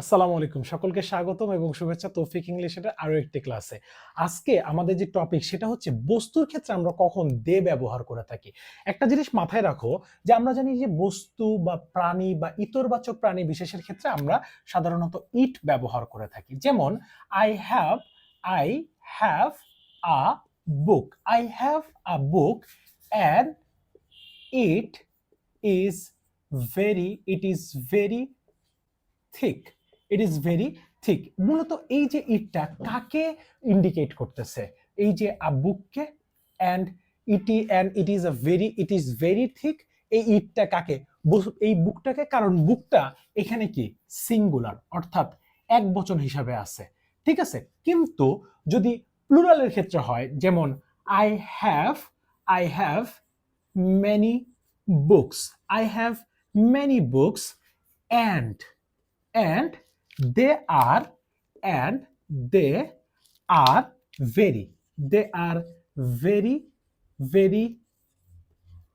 আসসালামু আলাইকুম। সকলকে স্বাগতম এবং শুভেচ্ছা তৌফিক ইংলিশের আরও একটি ক্লাসে। আজকে আমাদের যে টপিক সেটা হচ্ছে বস্তুর ক্ষেত্রে আমরা কখন দে ব্যবহার করে থাকি। একটা জিনিস মাথায় রাখো যে আমরা জানি যে বস্তু বা প্রাণী বা ইতরবাচক প্রাণী বিশেষের ক্ষেত্রে আমরা সাধারণত ইট ব্যবহার করে থাকি। যেমন I have I have a book I have a book and it is very it is very thick it is very thick মূলত এই যে ইটটা কাকে ইন্ডিকেট করতেছে? এই যে a বুককে and it and it is a very it is very thick এই ইটটা কাকে? এই বুকটাকে, কারণ বুকটা এখানে কি? সিঙ্গুলার অর্থাৎ এক বচন হিসাবে আছে। ঠিক আছে? কিন্তু যদি প্লুরালের ক্ষেত্রে হয়, যেমন I have I have many books I have many books and and they are and they are very. They are very very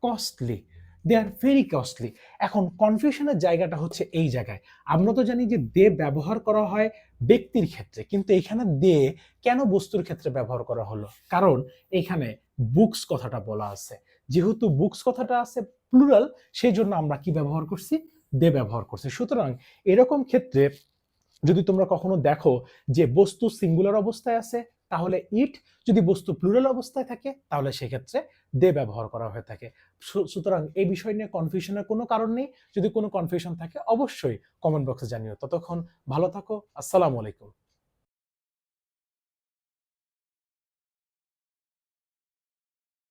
costly. They are very costly এখন কনফিউশনের জায়গাটা হচ্ছে এই জায়গায়। আমরা তো জানি যে দে ব্যবহার করা হয় ব্যক্তির ক্ষেত্রে, কিন্তু এখানে দে কেন বস্তুর ক্ষেত্রে ব্যবহার করা হলো? কারণ এখানে বুকস কথাটা বলা আছে। যেহেতু বুকস কথাটা আছে প্লুরাল সেই জন্য আমরা কি ব্যবহার করছি? দে ব্যবহার করছি। সুতরাং এরকম ক্ষেত্রে যদি তোমরা কখনো দেখো যে বস্তু সিঙ্গুলার অবস্থায় আছে, তাহলে ইট যদি বস্তু প্লুরাল অবস্থায় থাকে, তাহলে সেক্ষেত্রে দে ব্যবহার করা হয়ে থাকে। সুতরাং এই বিষয় নিয়ে কনফিউশনের কোনো কারণ নেই। যদি কোনো কনফিউশন থাকে, অবশ্যই কমেন্ট বক্সে জানিও। ততক্ষণ ভালো থাকো। আসসালামু আলাইকুম।